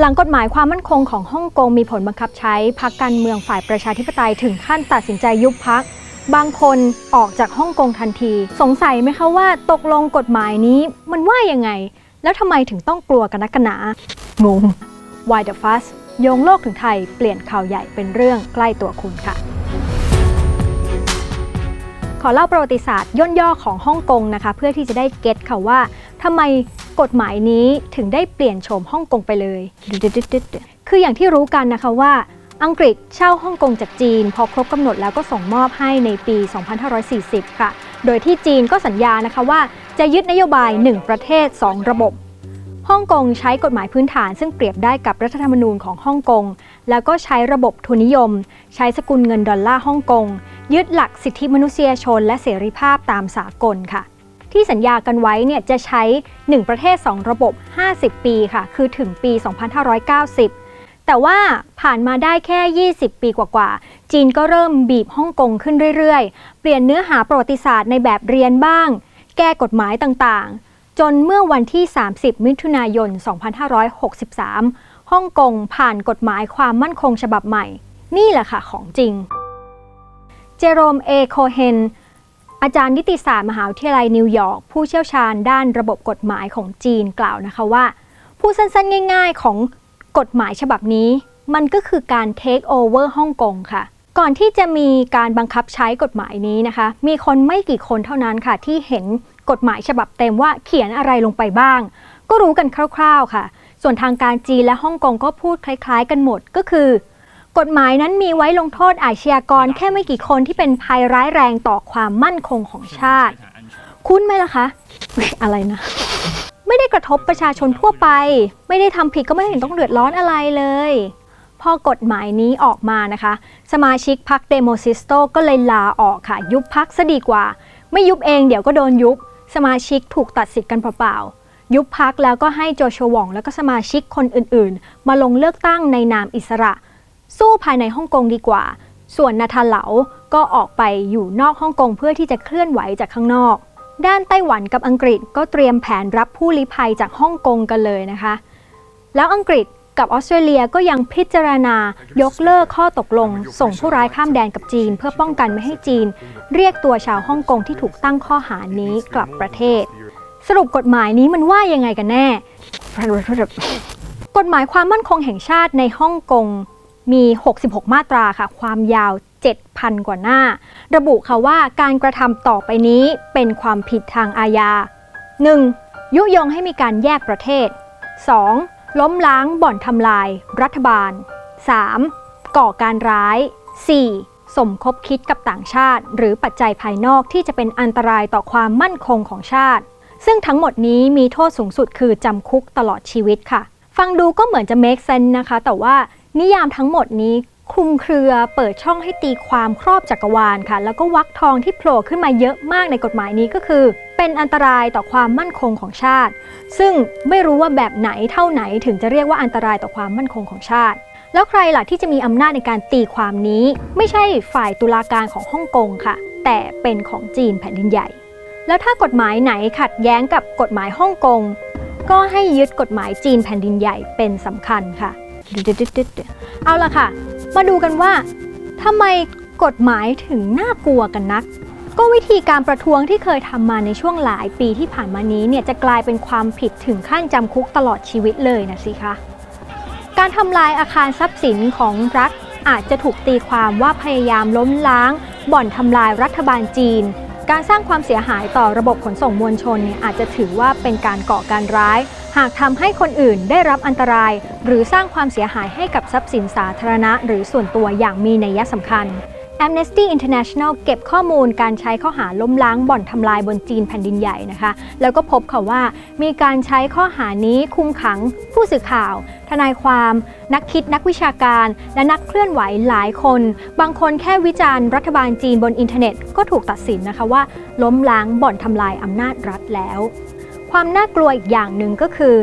หลังกฎหมายความมั่นคงของฮ่องกงมีผลบังคับใช้พรรคการเมืองฝ่ายประชาธิปไตยถึงขั้นตัดสินใจยุบพัก บางคนออกจากฮ่องกงทันที สงสัยไหมคะว่าตกลงกฎหมายนี้มันว่ายังไง แล้วทำไมถึงต้องกลัวกันนักกันหนางง Why the Fuss โยงโลกถึงไทยเปลี่ยนข่าวใหญ่เป็นเรื่องใกล้ตัวคุณค่ะ ขอเล่าประวัติศาสตร์ย่นย่อของฮ่องกงนะคะ เพื่อที่จะได้เก็ตค่ะว่าทำไม กฎหมายนี้ถึงได้เปลี่ยนโฉมฮ่องกงไปเลย คืออย่างที่รู้กันนะคะว่า อังกฤษเช่าฮ่องกงจากจีน พอครบกำหนดแล้วก็ส่งมอบให้ในปี 2540 ค่ะ โดยที่จีนก็สัญญานะคะว่าจะยึดนโยบาย 1 ประเทศ 2 ระบบฮ่องกงใช้กฎหมายพื้นฐานซึ่งเปรียบได้กับรัฐธรรมนูญของฮ่องกง แล้วก็ใช้ระบบทุนนิยม ใช้สกุลเงินดอลลาร์ฮ่องกง ยึดหลักสิทธิมนุษยชนและเสรีภาพตามสากลค่ะ ที่สัญญากันไว้เนี่ยจะใช้ 1 ประเทศ 2 ระบบ 50 ปีค่ะ คือถึงปี 2590 แต่ว่าผ่านมาได้แค่ 20 ปีกว่าๆ จีนก็เริ่มบีบฮ่องกงขึ้นเรื่อยๆ เปลี่ยนเนื้อหาประวัติศาสตร์ในแบบเรียนบ้าง แก้กฎหมายต่างๆ จนเมื่อวันที่ 30 มิถุนายน 2563 ฮ่องกงผ่านกฎหมายความมั่นคงฉบับใหม่ นี่แหละค่ะของจริง เจโรม เอ โคเฮน อาจารย์นิติศาสตร์มหาวิทยาลัยนิวยอร์กผู้เชี่ยวชาญด้านระบบกฎหมายของจีนกล่าวนะคะว่า ผู้สั้นๆง่าย ๆ ของกฎหมายฉบับนี้ มันก็คือการ take over ฮ่องกงค่ะ ก่อนที่จะมีการบังคับใช้กฎหมายนี้นะคะ มีคนไม่กี่คนเท่านั้นค่ะ ที่เห็นกฎหมายฉบับเต็มว่าเขียนอะไรลงไปบ้าง ก็รู้กันคร่าว ๆค่ะ ส่วนทางการจีนและฮ่องกงก็พูดคล้าย ๆ กันหมดก็คือ กฎหมายนั้นมีไว้ลงโทษอาชญากรแค่ไม่กี่คนที่เป็นภัยร้ายแรงต่อความมั่นคงของชาติ คุ้นไหมล่ะคะอุ๊ยอะไรนะ ไม่ได้กระทบประชาชนทั่วไป ไม่ได้ทำผิดก็ไม่เห็นต้องเดือดร้อนอะไรเลย พอกฎหมายนี้ออกมานะคะ สมาชิกพรรคเดโมซิสโตก็เลยลาออกค่ะ ยุบพรรคซะดีกว่า ไม่ยุบเองเดี๋ยวก็โดนยุบ สมาชิกถูกตัดสิทธิ์กันเปล่าๆยุบพักแล้วก็ให้โจชัวหว่อง แล้วก็สมาชิกคนอื่นๆ มาลงเลือกตั้งในนามอิสระ สู้ภายในฮ่องกงดีกว่า ส่วนนาธานเหลาก็ออกไปอยู่นอกฮ่องกงเพื่อที่จะเคลื่อนไหวจากข้างนอก ด้านไต้หวันกับอังกฤษก็เตรียมแผนรับผู้ลี้ภัยจากฮ่องกงกันเลยนะคะ แล้วอังกฤษกับออสเตรเลียก็ยังพิจารณายกเลิกข้อตกลง ส่งผู้ร้ายข้ามแดนกับจีน เพื่อป้องกันไม่ให้จีน เรียกตัวชาวฮ่องกงที่ถูกตั้งข้อหานี้กลับประเทศ สรุปกฎหมายนี้มันว่ายังไงกันแน่ กฎหมายความมั่นคงแห่งชาติในฮ่องกง มี 66 มาตราค่ะ ความยาว 7,000 กว่าหน้า ระบุค่ะว่าการกระทำต่อไปนี้เป็นความผิดทางอาญา 1. ยุยงให้มีการแยกประเทศ 2. ล้มล้างบ่อนทำลาย รัฐบาล 3. ก่อการร้าย 4. สมคบคิดกับต่างชาติ หรือปัจจัยภายนอกที่จะเป็นอันตรายต่อความมั่นคงของชาติ ซึ่งทั้งหมดนี้มีโทษสูงสุดคือจำคุกตลอดชีวิตค่ะ ฟังดูก็เหมือนจะ make sense นะคะ แต่ว่า นิยามทั้งหมดนี้คลุมเครือเปิดช่องให้ตีความครอบจักรวาลค่ะ แล้วก็วักทองที่โผล่ขึ้นมาเยอะมากในกฎหมายนี้ก็คือ เป็นอันตรายต่อความมั่นคงของชาติ ซึ่งไม่รู้ว่าแบบไหนเท่าไหนถึงจะเรียกว่าอันตรายต่อความมั่นคงของชาติ แล้วใครล่ะที่จะมีอำนาจในการตีความนี้ ไม่ใช่ฝ่ายตุลาการของฮ่องกงค่ะ แต่เป็นของจีนแผ่นดินใหญ่ แล้วถ้ากฎหมายไหนขัดแย้งกับกฎหมายฮ่องกงก็ให้ยึดกฎหมายจีนแผ่นดินใหญ่เป็นสำคัญค่ะ เอาละค่ะ มาดูกันว่าทำไมกฎหมายถึงน่ากลัวกันนัก ก็วิธีการประท้วงที่เคยทำมาในช่วงหลายปีที่ผ่านมานี้เนี่ยจะกลายเป็นความผิดถึงขั้นจำคุกตลอดชีวิตเลยนะสิคะการทำลายอาคารทรัพย์สินของรัฐอาจจะถูกตีความว่าพยายามล้มล้าง บ่อนทำลายรัฐบาลจีน การสร้างความเสียหายต่อระบบขนส่งมวลชนเนี่ยอาจจะถือว่าเป็นการก่อการร้าย หากทำให้คนอื่นได้รับอันตราย หรือสร้างความเสียหายให้กับทรัพย์สินสาธารณะ หรือส่วนตัวอย่างมีนัยสำคัญ Amnesty International เก็บข้อมูลการใช้ข้อหาล้มล้างบ่อนทำลายบนจีนแผ่นดินใหญ่นะคะ แล้วก็พบค่ะว่ามีการใช้ข้อหานี้คุมขังผู้สื่อข่าว ทนายความ นักคิดนักวิชาการ และนักเคลื่อนไหวหลายคน บางคนแค่วิจารณ์รัฐบาลจีนบนอินเทอร์เน็ต ก็ถูกตัดสินนะคะว่า ล้มล้างบ่อนทำลายอำนาจรัฐแล้ว ความน่ากลัวอีกอย่างหนึ่งก็คือ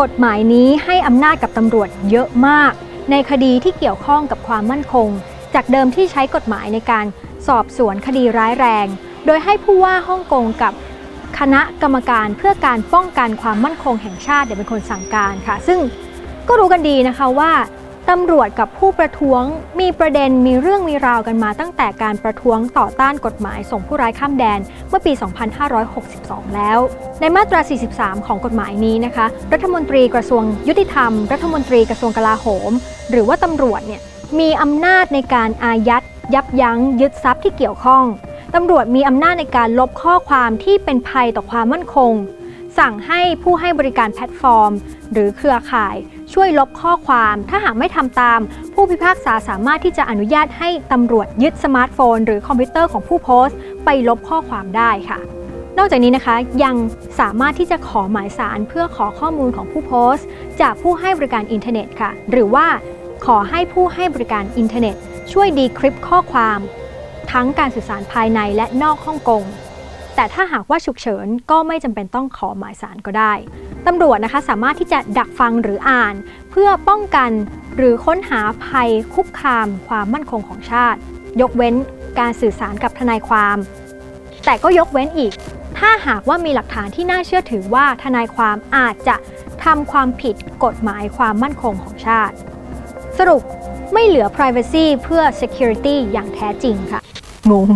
กฎหมายนี้ให้อำนาจกับตำรวจเยอะมาก ในคดีที่เกี่ยวข้องกับความมั่นคง จากเดิมที่ใช้กฎหมายในการสอบสวนคดีร้ายแรง โดยให้ผู้ว่าฮ่องกงกับคณะกรรมการเพื่อการป้องกันความมั่นคงแห่งชาติเดี๋ยวเป็นคนสั่งการค่ะ ซึ่งก็รู้กันดีนะคะว่า ตำรวจกับผู้ประท้วงมีประเด็นมีเรื่องมีราวกันมาตั้งแต่การประท้วงต่อต้านกฎหมายส่งผู้ร้ายข้ามแดนเมื่อปี 2562 แล้ว ในมาตรา 43 ของกฎหมายนี้นะคะ รัฐมนตรีกระทรวงยุติธรรม รัฐมนตรีกระทรวงกลาโหม หรือว่าตำรวจเนี่ยมีอำนาจในการอายัด ยับยั้ง ยึดทรัพย์ที่เกี่ยวข้องตำรวจมีอำนาจในการลบข้อความที่เป็นภัยต่อความมั่นคง สั่งให้ผู้ให้บริการแพลตฟอร์ม หรือเครือข่าย ช่วยลบข้อความ ถ้าหากไม่ทำตาม ผู้พิพากษาสามารถที่จะอนุญาตให้ตำรวจยึดสมาร์ทโฟน หรือคอมพิวเตอร์ของผู้โพสต์ ไปลบข้อความได้ค่ะ นอกจากนี้นะคะยังสามารถที่จะขอหมายสารเพื่อขอข้อมูลของผู้โพสต์ จากผู้ให้บริการอินเทอร์เน็ตค่ะ หรือว่าขอให้ผู้ให้บริการอินเทอร์เน็ต ช่วยดีคริปข้อความ ทั้งการสื่อสารภายในและนอกฮ่องกง แต่ถ้าหากว่าฉุกเฉินก็ไม่จำเป็นต้องขอหมายสารก็ได้ตำรวจนะคะสามารถที่จะดักฟังหรืออ่าน เพื่อป้องกันหรือค้นหาภัยคุกคามความมั่นคงของชาติ ยกเว้นการสื่อสารกับทนายความ แต่ก็ยกเว้นอีก ถ้าหากว่ามีหลักฐานที่น่าเชื่อถือว่าทนายความอาจจะทำความผิดกฎหมายความมั่นคงของชาติ สรุปไม่เหลือ privacy เพื่อ security อย่างแท้จริงค่ะงง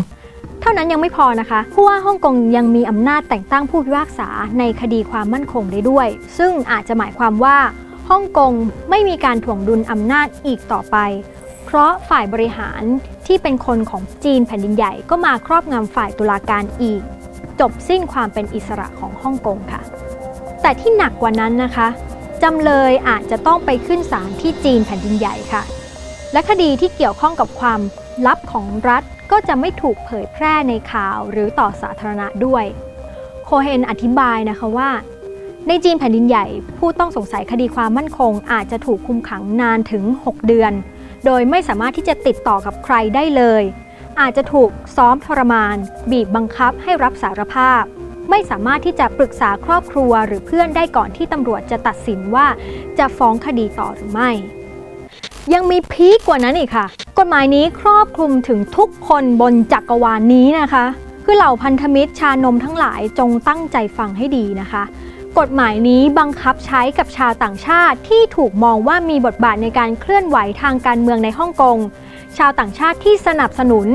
เท่านั้นยังไม่พอนะคะ ผู้ว่าฮ่องกงยังมีอำนาจแต่งตั้งผู้พิพากษาในคดีความมั่นคงได้ด้วย ซึ่งอาจจะหมายความว่าฮ่องกงไม่มีการถ่วงดุลอำนาจอีกต่อไป เพราะฝ่ายบริหารที่เป็นคนของจีนแผ่นดินใหญ่ก็มาครอบงำฝ่ายตุลาการอีก จบสิ้นความเป็นอิสระของฮ่องกงค่ะ แต่ที่หนักกว่านั้นนะคะจำเลยอาจจะต้องไปขึ้นศาลที่จีนแผ่นดินใหญ่ค่ะ และคดีที่เกี่ยวข้องกับความลับของรัฐ ก็จะไม่ถูกเผยแพร่ในข่าวหรือต่อสาธารณะด้วย โคเฮนอธิบายนะคะว่า ในจีนแผ่นดินใหญ่ผู้ต้องสงสัยคดีความมั่นคง อาจจะถูกคุมขังนานถึง 6 เดือน โดยไม่สามารถที่จะติดต่อกับใครได้เลย อาจจะถูกซ้อมทรมาน บีบบังคับให้รับสารภาพ ไม่สามารถที่จะปรึกษาครอบครัวหรือเพื่อนได้ก่อนที่ตำรวจจะตัดสินว่าจะฟ้องคดีต่อหรือไม่ ยังมีพีคกว่านั้นอีกค่ะ กฎหมายนี้ครอบคลุมถึงทุกคนบนจักรวาลนนี้นะคะ คือเหล่าพันธมิตรชานมทั้งหลายจงตั้งใจฟังให้ดีนะคะ กฎหมายนี้บังคับใช้กับชาวต่างชาติที่ถูกมองว่ามีบทบาทในการเคลื่อนไหวทางการเมืองในฮ่องกง ชาวต่างชาติที่สนับสนุน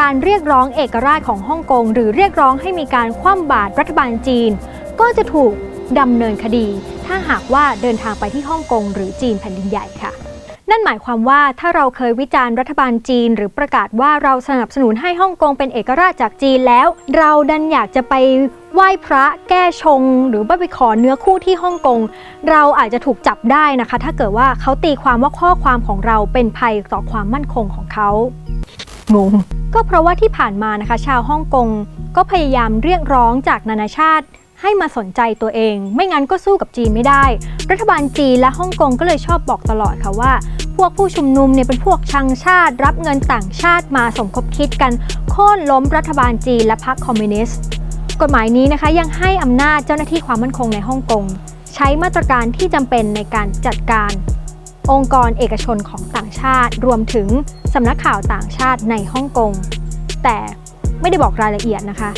การเรียกร้องเอกราชของฮ่องกง หรือเรียกร้องให้มีการคว่ำบาตรรัฐบาลจีน ก็จะถูกดำเนินคดี ถ้าหากว่าเดินทางไปที่ฮ่องกงหรือจีนแผ่นดินใหญ่ค่ะ นั่นหมายความว่าถ้าเราเคยวิจารณ์รัฐบาลจีน หรือประกาศว่าเราสนับสนุนให้ฮ่องกงเป็นเอกราชจากจีนแล้ว เราดันอยากจะไปไหว้พระแก้ชง หรือว่าไปขอเนื้อคู่ที่ฮ่องกง เราอาจจะถูกจับได้นะคะ ถ้าเกิดว่าเขาตีความว่าข้อความของเราเป็นภัยต่อความมั่นคงของเขางงก็เพราะว่าที่ผ่านมานะคะ ชาวฮ่องกงก็พยายามเรียกร้องจากนานาชาติให้มาสนใจตัวเอง ไม่งั้นก็สู้กับจีนไม่ได้ รัฐบาลจีนและฮ่องกงก็เลยชอบบอกตลอดค่ะว่า พวกผู้ชุมนุมเนี่ยเป็นพวกชังชาติ รับเงินต่างชาติมาสมคบคิดกันโค่นล้มรัฐบาลจีนและพรรคคอมมิวนิสต์ กฎหมายนี้นะคะยังให้อำนาจเจ้าหน้าที่ความมั่นคงในฮ่องกง ใช้มาตรการที่จำเป็นในการจัดการ องค์กรเอกชนของต่างชาติ รวมถึงสำนักข่าวต่างชาติในฮ่องกงแต่ไม่ได้บอกรายละเอียดนะคะ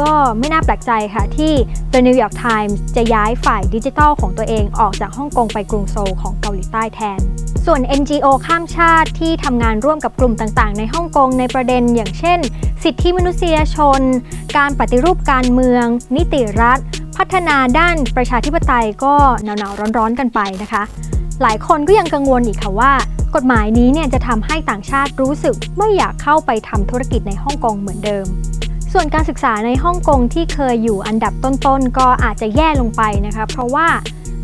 ก็ไม่น่าแปลกใจค่ะที่ The New York Times จะย้ายฝ่ายดิจิทัลของตัวเองออกจากฮ่องกงไปกรุงโซลของเกาหลีใต้แทน ส่วน NGO ข้ามชาติที่ทำงานร่วมกับกลุ่มต่างๆ ในฮ่องกงในประเด็นอย่างเช่น สิทธิมนุษยชน การปฏิรูปการเมือง นิติรัฐ พัฒนาด้านประชาธิปไตยก็หนาวๆร้อนๆกันไปนะคะ หลายคนก็ยังกังวลอีกค่ะว่ากฎหมายนี้เนี่ยจะทำให้ต่างชาติรู้สึกไม่อยากเข้าไปทำธุรกิจในฮ่องกงเหมือนเดิม ส่วนการศึกษาในฮ่องกงที่เคยอยู่อันดับต้นๆ ก็อาจจะแย่ลงไปนะคะ เพราะว่า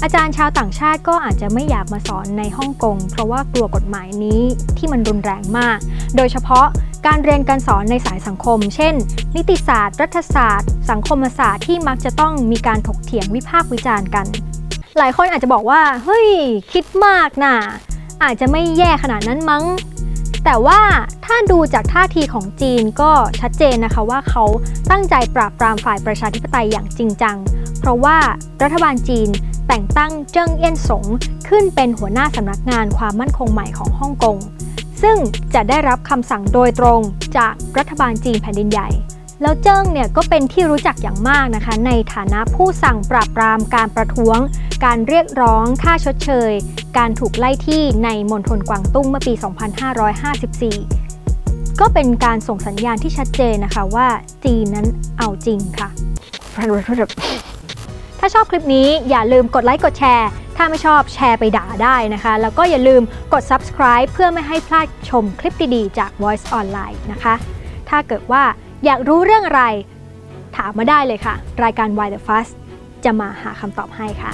อาจารย์ชาวต่างชาติก็อาจจะไม่อยากมาสอนในฮ่องกง เพราะว่ากลัวกฎหมายนี้ที่มันรุนแรงมาก โดยเฉพาะการเรียนการสอนในสายสังคม เช่น นิติศาสตร์ รัฐศาสตร์ สังคมศาสตร์ที่มักจะต้องมีการถกเถียงวิพากษ์วิจารณ์กัน หลายคนอาจจะบอกว่า เฮ้ย คิดมากนะ่ะอาจจะไม่แย่ขนาดนั้นมั้ง แต่ว่าถ้าดูจากท่าทีของจีนก็ชัดเจนนะคะว่าเขาตั้งใจปราบปรามฝ่ายประชาธิปไตยอย่างจริงจัง เพราะว่ารัฐบาลจีนแต่งตั้งเจิ้งเอี้ยนสงขึ้นเป็นหัวหน้าสำนักงานความมั่นคงใหม่ของฮ่องกง ซึ่งจะได้รับคำสั่งโดยตรงจากรัฐบาลจีนแผ่นดินใหญ่ แล้วเจิ้งเนี่ยก็เป็นที่รู้จักอย่างมากนะคะ ในฐานะผู้สั่งปราบปรามการประท้วง การเรียกร้องค่าชดเชย การถูกไล่ที่ในมณฑลกวางตุ้งเมื่อปี 2554 ก็เป็นการส่งสัญญาณที่ชัดเจนนะคะว่าจีนนั้นเอาจริงค่ะ ถ้าชอบคลิปนี้อย่าลืมกดไลค์กดแชร์ ถ้าไม่ชอบแชร์ไปด่าได้นะคะ แล้วก็อย่าลืมกด subscribe เพื่อไม่ให้พลาดชมคลิปดีๆ จาก Voice Online นะคะ ถ้าเกิดว่าอยากรู้เรื่องอะไร ถามมาได้เลยค่ะ รายการ Why the Fuss จะมาหาคำตอบให้ค่ะ